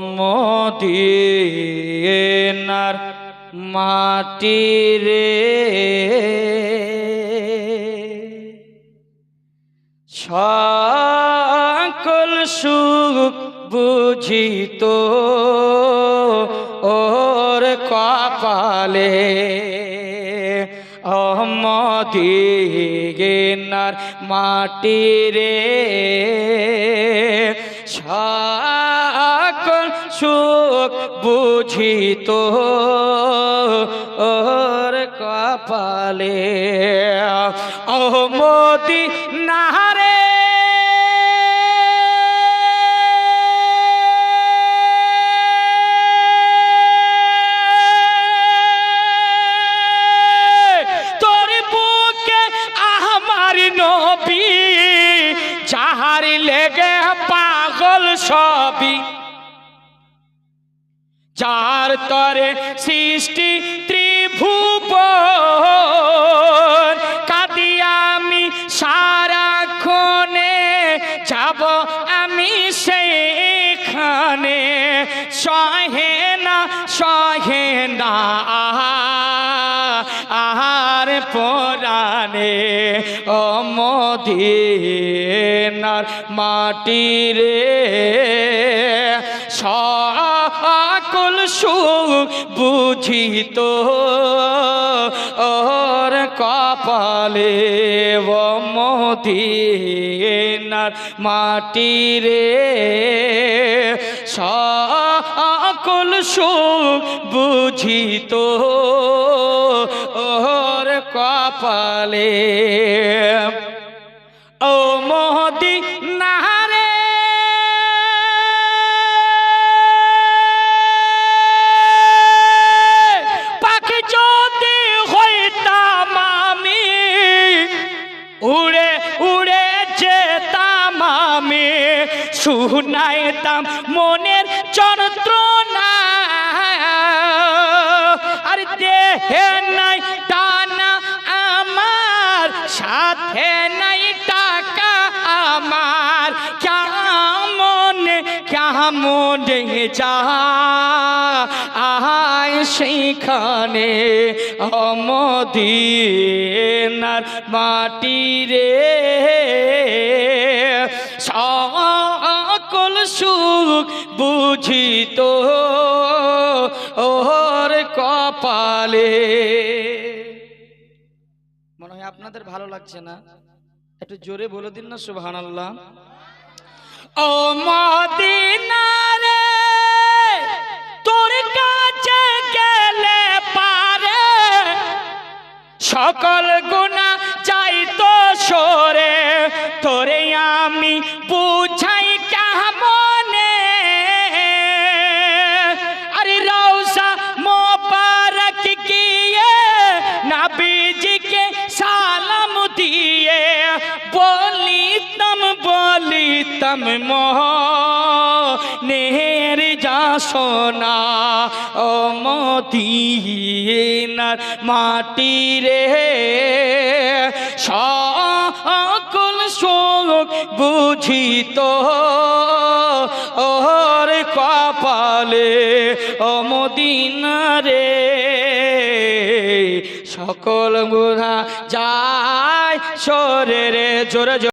মদিনার মাটি রে। সকল সুখ বুঝিত ওর কপালে। অমদিনার মাটি রে। সকল সুখ বুঝিত। ওর কপালে তোর বুকে আমার নবী যাহার যার তরে সৃষ্টি ত্রিভুব কাঁদি আমি সারাক্ষণে যাব আমি সেইখানে সহে না সহে না, আহার পরাণে অমদিনার মাটি রে। বুঝিত ওর কপালে মদিনার মাটি রে। সকল সুখ বুঝিত ওর কপালে শুনাইতাম, মনের যন্ত্রণা। আর দেহে নাই টানা আমার, সাথে নাই টাকা আমার। কেমন কেমন যা আয় সেইখানে অমদিনার মাটি রে। সকল সুখ তো ওর কপালে। মনে হয় আপনাদের ভালো লাগছে না? একটু জোরে বলে দিন না সুবহান আল্লাহ ও মদিনারে, তোর কাছে গেলে পারে। সকল গুণা যাইতো সরে, তোরে আমি বুঝাই বলিতম মোহ নেহের যা সোনা, ও মদিনার মাটি রে। সকল শোক বুঝিত, ওর কপালে, ও মদিনারে। সকল গুণা যায় সরে রে জোরে।